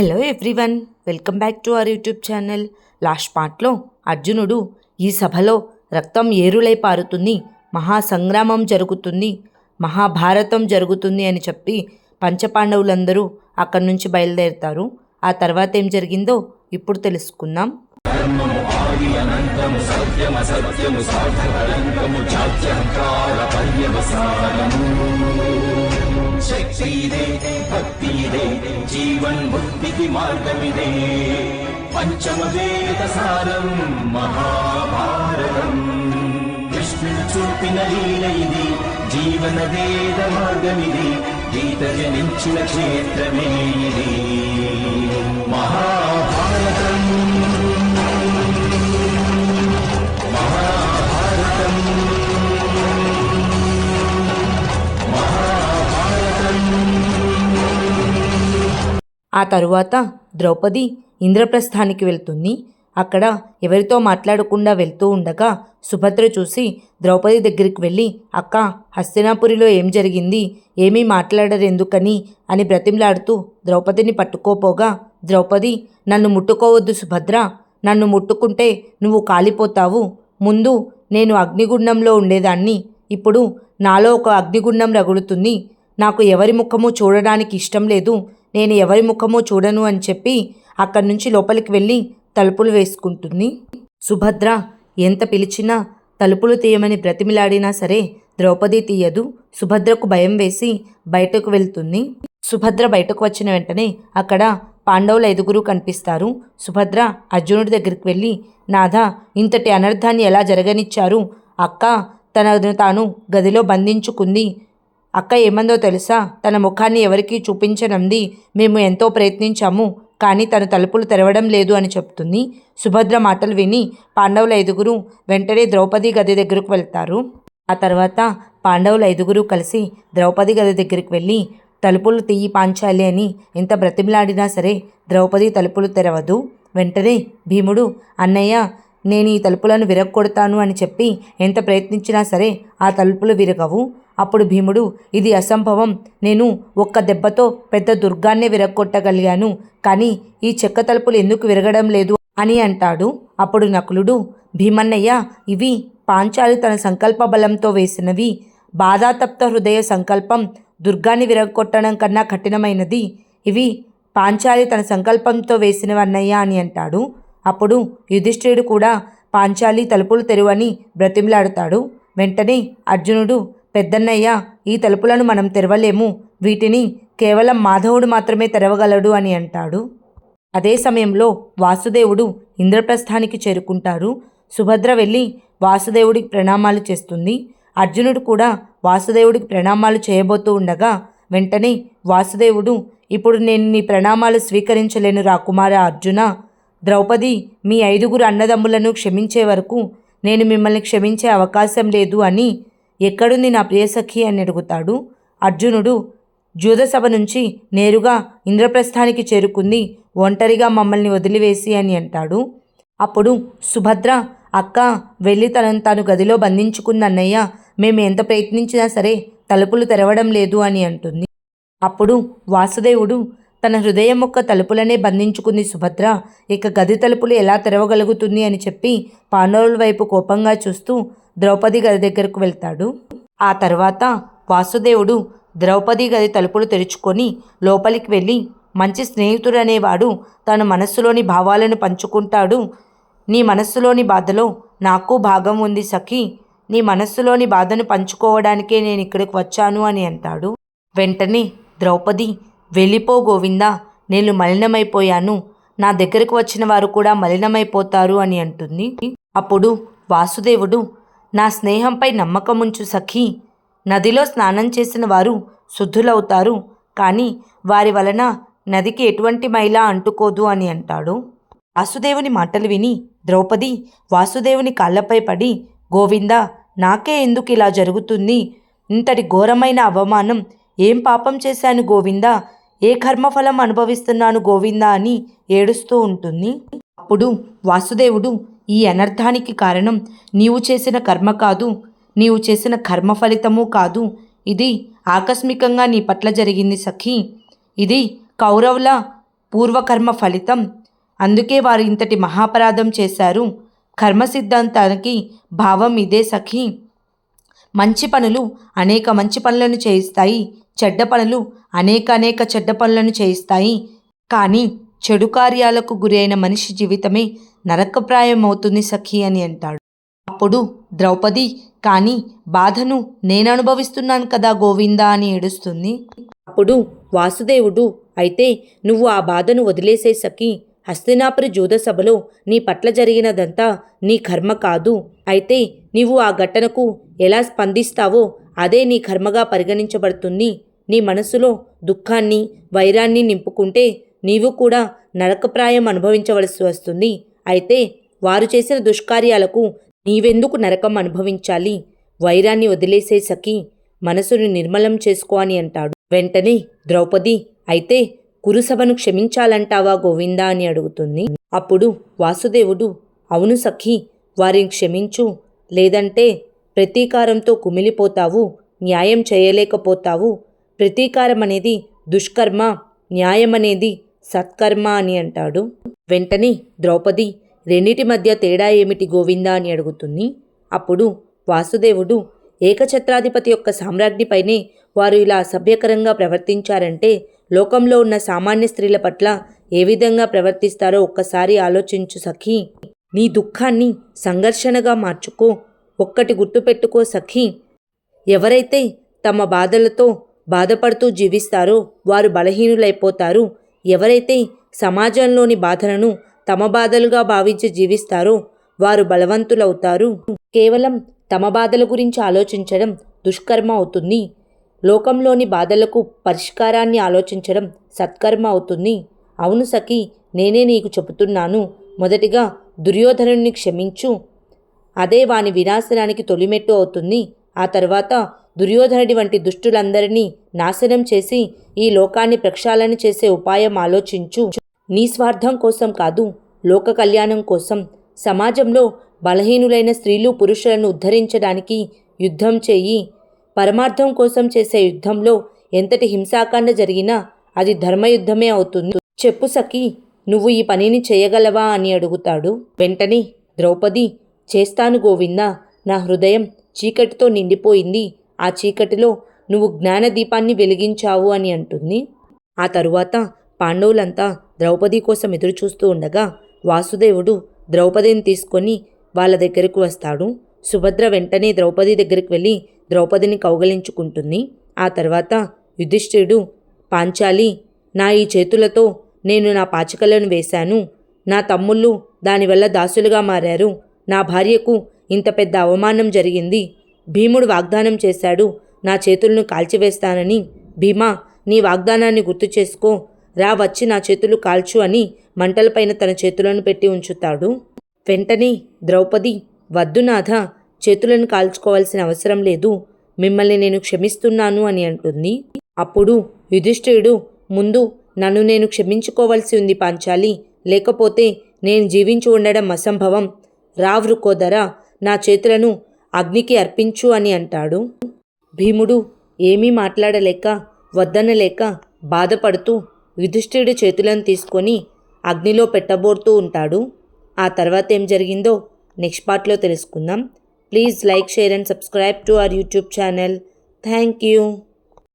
Hello everyone welcome back to our YouTube channel last పార్ట్లో అర్జునుడు ఈ సభలో రక్తం ఏరులై పారుతుంది మహాసంగ్రామం జరుగుతుంది మహాభారతం జరుగుతుంది అని చెప్పి పంచపాండవులందరూ అక్కడి నుంచి బయలుదేరుతారు. ఆ తర్వాత ఏం జరిగిందో ఇప్పుడు తెలుసుకుందాం. శక్తిదే భక్తిదే జీవన్ముక్తికి మార్గమిదే. పంచమ వేద సారం మహాభారతం. కృష్ణుడు చూపిన లీల ఇది జీవన వేద మార్గమిది గీత జనించిన క్షేత్రమే ఇది. మహాభారతం. ఆ తరువాత ద్రౌపది ఇంద్రప్రస్థానికి వెళ్తుంది. అక్కడ ఎవరితో మాట్లాడకుండా వెళ్తూ ఉండగా సుభద్ర చూసి ద్రౌపది దగ్గరికి వెళ్ళి అక్క హస్తినాపురిలో ఏం జరిగింది? ఏమీ మాట్లాడరెందుకని? అని బ్రతిమలాడుతూ ద్రౌపదిని పట్టుకోపోగా ద్రౌపది నన్ను ముట్టుకోవద్దు సుభద్ర. నన్ను ముట్టుకుంటే నువ్వు కాలిపోతావు. ముందు నేను అగ్నిగుండంలో ఉండేదాన్ని. ఇప్పుడు నాలో ఒక అగ్నిగుండం రగులుతుంది. నాకు ఎవరి ముఖము చూడడానికి ఇష్టం లేదు. నేను ఎవరి ముఖమో చూడను అని చెప్పి అక్కడి నుంచి లోపలికి వెళ్ళి తలుపులు వేసుకుంటుంది. సుభద్ర ఎంత పిలిచినా తలుపులు తీయమని బ్రతిమిలాడినా సరే ద్రౌపది తీయదు. సుభద్రకు భయం వేసి బయటకు వెళ్తుంది. సుభద్ర బయటకు వచ్చిన వెంటనే అక్కడ పాండవులు ఐదుగురు కనిపిస్తారు. సుభద్ర అర్జునుడి దగ్గరికి వెళ్ళి నాథ ఇంతటి అనర్థాన్ని ఎలా జరగనిచ్చారు? అక్క తనను తాను గదిలో బంధించుకుంది. అక్క ఏమందో తెలుసా? తన ముఖాన్ని ఎవరికీ చూపించనంది. మేము ఎంతో ప్రయత్నించాము కానీ తన తలుపులు తెరవడం లేదు అని చెప్తుంది. సుభద్ర మాటలు విని పాండవుల ఐదుగురు వెంటనే ద్రౌపది గది దగ్గరకు వెళ్తారు. ఆ తర్వాత పాండవుల ఐదుగురు కలిసి ద్రౌపది గది దగ్గరికి వెళ్ళి తలుపులు తీయి పాంచాలి అని ఎంత బ్రతిమలాడినా సరే ద్రౌపది తలుపులు తెరవదు. వెంటనే భీముడు అన్నయ్య నేను ఈ తలుపులను విరగొడతాను అని చెప్పి ఎంత ప్రయత్నించినా సరే ఆ తలుపులు విరగవు. అప్పుడు భీముడు ఇది అసంభవం. నేను ఒక్క దెబ్బతో పెద్ద దుర్గాన్నే విరగొట్టగలిగాను కానీ ఈ చెక్క తలుపులు ఎందుకు విరగడం లేదు అని అంటాడు. అప్పుడు నకులుడు భీమన్నయ్య ఇవి పాంచాలి తన సంకల్ప బలంతో వేసినవి. బాధాతప్త హృదయ సంకల్పం దుర్గాన్ని విరగొట్టడం కన్నా కఠినమైనది. ఇవి పాంచాలి తన సంకల్పంతో వేసినవన్నయ్య అని అంటాడు. అప్పుడు యుధిష్ఠిరుడు కూడా పాంచాలి తలుపులు తెరువని బ్రతిమలాడతాడు. వెంటనే అర్జునుడు పెద్దన్నయ్య ఈ తలుపులను మనం తెరవలేము. వీటిని కేవలం మాధవుడు మాత్రమే తెరవగలడు అని అంటాడు. అదే సమయంలో వాసుదేవుడు ఇంద్రప్రస్థానికి చేరుకుంటారు. సుభద్ర వెళ్ళి వాసుదేవుడికి ప్రణామాలు చేస్తుంది. అర్జునుడు కూడా వాసుదేవుడికి ప్రణామాలు చేయబోతూ ఉండగా వెంటనే వాసుదేవుడు ఇప్పుడు నేను నీ ప్రణామాలు స్వీకరించలేను రా కుమార అర్జున. ద్రౌపది మీ ఐదుగురు అన్నదమ్ములను క్షమించే వరకు నేను మిమ్మల్ని క్షమించే అవకాశం లేదు అని ఎక్కడుంది నా ప్రియసఖి అని అడుగుతాడు. అర్జునుడు జూదసభ నుంచి నేరుగా ఇంద్రప్రస్థానికి చేరుకుంది. ఒంటరిగా మమ్మల్ని వదిలివేసి అని అంటాడు. అప్పుడు సుభద్ర అక్క వెళ్ళి తనను తాను గదిలో బంధించుకుందన్నయ్య మేము ఎంత ప్రయత్నించినా సరే తలుపులు తెరవడం లేదు అని అంటుంది. అప్పుడు వాసుదేవుడు తన హృదయం యొక్క తలుపులనే బంధించుకుంది సుభద్ర. ఇక గది తలుపులు ఎలా తెరవగలుగుతుంది అని చెప్పి పాండవుల వైపు కోపంగా చూస్తూ ద్రౌపది గది దగ్గరకు వెళ్తాడు. ఆ తర్వాత వాసుదేవుడు ద్రౌపది గది తలుపులు తెరుచుకొని లోపలికి వెళ్ళి మంచి స్నేహితుడు అనేవాడు తన మనస్సులోని భావాలను పంచుకుంటాడు. నీ మనస్సులోని బాధలో నాకు భాగం ఉంది సఖి. నీ మనస్సులోని బాధను పంచుకోవడానికే నేను ఇక్కడికి వచ్చాను అని అంటాడు. వెంటనే ద్రౌపది వెళ్ళిపో గోవిందా నేను మలినమైపోయాను. నా దగ్గరకు వచ్చిన వారు కూడా మలినమైపోతారు అని అంటుంది. అప్పుడు వాసుదేవుడు నా స్నేహంపై నమ్మకముంచు సఖి. నదిలో స్నానం చేసిన వారు శుద్ధులవుతారు. కానీ వారి వలన నదికి ఎటువంటి మైల అంటుకోదు అని అంటాడు. వాసుదేవుని మాటలు విని ద్రౌపది వాసుదేవుని కాళ్ళపై పడి గోవిందా నాకే ఎందుకు ఇలా జరుగుతుంది? ఇంతటి ఘోరమైన అవమానం ఏం పాపం చేశాను గోవిందా? ఏ కర్మఫలం అనుభవిస్తున్నాను గోవిందా? అని ఏడుస్తూ ఉంటుంది. అప్పుడు వాసుదేవుడు ఈ అనర్థానికి కారణం నీవు చేసిన కర్మ కాదు నీవు చేసిన కర్మ ఫలితము కాదు. ఇది ఆకస్మికంగా నీ పట్ల జరిగింది సఖీ. ఇది కౌరవుల పూర్వకర్మ ఫలితం. అందుకే వారు ఇంతటి మహాపరాధం చేశారు. కర్మ సిద్ధాంతానికి భావం ఇదే సఖీ. మంచి పనులు అనేక మంచి పనులను చేయిస్తాయి. చెడ్డ పనులు అనేక అనేక చెడ్డ పనులను చేయిస్తాయి. కానీ చెడు కార్యాలకు గురైన మనిషి జీవితమే నరకప్రాయం అవుతుంది సఖి అని అంటాడు. అప్పుడు ద్రౌపది కానీ బాధను నేను అనుభవిస్తున్నాను కదా గోవిందా అని ఏడుస్తుంది. అప్పుడు వాసుదేవుడు అయితే నువ్వు ఆ బాధను వదిలేసే సఖి హస్తినాపురి జూద సభలో నీ పట్ల జరిగినదంతా నీ కర్మ కాదు. అయితే నీవు ఆ ఘటనకు ఎలా స్పందిస్తావో అదే నీ కర్మగా పరిగణించబడుతుంది. నీ మనసులో దుఃఖాన్ని వైరాన్ని నింపుకుంటే నీవు కూడా నరకప్రాయం అనుభవించవలసి వస్తుంది. అయితే వారు చేసిన దుష్కార్యాలకు నీవెందుకు నరకం అనుభవించాలి? వైరాన్ని వదిలేసే సఖి మనసును నిర్మలం చేసుకో అని అంటాడు. వెంటనే ద్రౌపది అయితే కురుసభను క్షమించాలంటావా గోవిందా అని అడుగుతుంది. అప్పుడు వాసుదేవుడు అవును సఖి వారిని క్షమించు. లేదంటే ప్రతీకారంతో కుమిలిపోతావు న్యాయం చేయలేకపోతావు. ప్రతీకారం అనేది దుష్కర్మ న్యాయం అనేది సత్కర్మ అని అంటాడు. వెంటనే ద్రౌపది రెండిటి మధ్య తేడా ఏమిటి గోవిందా? అని అడుగుతుంది. అప్పుడు వాసుదేవుడు ఏకఛత్రాధిపతి యొక్క సామ్రాజ్ఞిపైనే వారు ఇలా అసభ్యకరంగా ప్రవర్తించారంటే లోకంలో ఉన్న సామాన్య స్త్రీల పట్ల ఏ విధంగా ప్రవర్తిస్తారో ఒక్కసారి ఆలోచించు సఖీ. నీ దుఃఖాన్ని సంఘర్షణగా మార్చుకో. ఒక్కటి గుర్తుపెట్టుకో సఖీ. ఎవరైతే తమ బాధలతో బాధపడుతూ జీవిస్తారో వారు బలహీనులైపోతారు. ఎవరైతే సమాజంలోని బాధలను తమ బాధలుగా భావించి జీవిస్తారో వారు బలవంతులవుతారు. కేవలం తమ బాధల గురించి ఆలోచించడం దుష్కర్మ అవుతుంది. లోకంలోని బాధలకు పరిష్కారాన్ని ఆలోచించడం సత్కర్మ అవుతుంది. అవును సఖి నేనే నీకు చెబుతున్నాను. మొదటిగా దుర్యోధనుణ్ణి క్షమించు. అదే వాని వినాశనానికి తొలిమెట్టు అవుతుంది. ఆ తర్వాత దుర్యోధనుడి వంటి దుష్టులందరినీ నాశనం చేసి ఈ లోకాన్ని ప్రక్షాళన చేసే ఉపాయం ఆలోచించు. నీ స్వార్థం కోసం కాదు లోక కళ్యాణం కోసం. సమాజంలో బలహీనులైన స్త్రీలు పురుషులను ఉద్ధరించడానికి యుద్ధం చేయి. పరమార్థం కోసం చేసే యుద్ధంలో ఎంతటి హింసాకాండ జరిగినా అది ధర్మయుద్ధమే అవుతుంది. చెప్పు సఖి నువ్వు ఈ పనిని చేయగలవా అని అడుగుతాడు. వెంటనే ద్రౌపది చేస్తాను గోవిందా నా హృదయం చీకటితో నిండిపోయింది. ఆ చీకటిలో నువ్వు జ్ఞానదీపాన్ని వెలిగించావు అని అంటుంది. ఆ తరువాత పాండవులంతా ద్రౌపది కోసం ఎదురుచూస్తూ ఉండగా వాసుదేవుడు ద్రౌపదిని తీసుకొని వాళ్ళ దగ్గరకు వస్తాడు. సుభద్ర వెంటనే ద్రౌపది దగ్గరికి వెళ్ళి ద్రౌపదిని కౌగలించుకుంటుంది. ఆ తర్వాత యుధిష్ఠిరుడు పాంచాలి నా ఈ చేతులతో నేను నా పాచికలను వేశాను. నా తమ్ముళ్ళు దానివల్ల దాసులుగా మారారు. నా భార్యకు ఇంత పెద్ద అవమానం జరిగింది. భీముడు వాగ్దానం చేశాడు నా చేతులను కాల్చివేస్తానని. భీమా నీ వాగ్దానాన్ని గుర్తు చేసుకో. రా వచ్చి నా చేతులు కాల్చు అని మంటలపైన తన చేతులను పెట్టి ఉంచుతాడు. వెంటనే ద్రౌపది వద్దు నాథ చేతులను కాల్చుకోవాల్సిన అవసరం లేదు. మిమ్మల్ని నేను క్షమిస్తున్నాను అని అంటుంది. అప్పుడు యుధిష్ఠిరుడు ముందు నన్ను నేను క్షమించుకోవాల్సి ఉంది పాంచాలి. లేకపోతే నేను జీవించి ఉండడం అసంభవం. రావృకోదర నా చేతులను అగ్నికి అర్పించు అని అంటాడు. భీముడు ఏమీ మాట్లాడలేక వద్దనలేక బాధపడుతూ యుధిష్ఠిరుడి చేతులను తీసుకొని అగ్నిలో పెట్టబోతూ ఉంటాడు. ఆ తర్వాత ఏం జరిగిందో నెక్స్ట్ పార్ట్లో తెలుసుకుందాం. Please like share and subscribe to our YouTube channel. Thank you.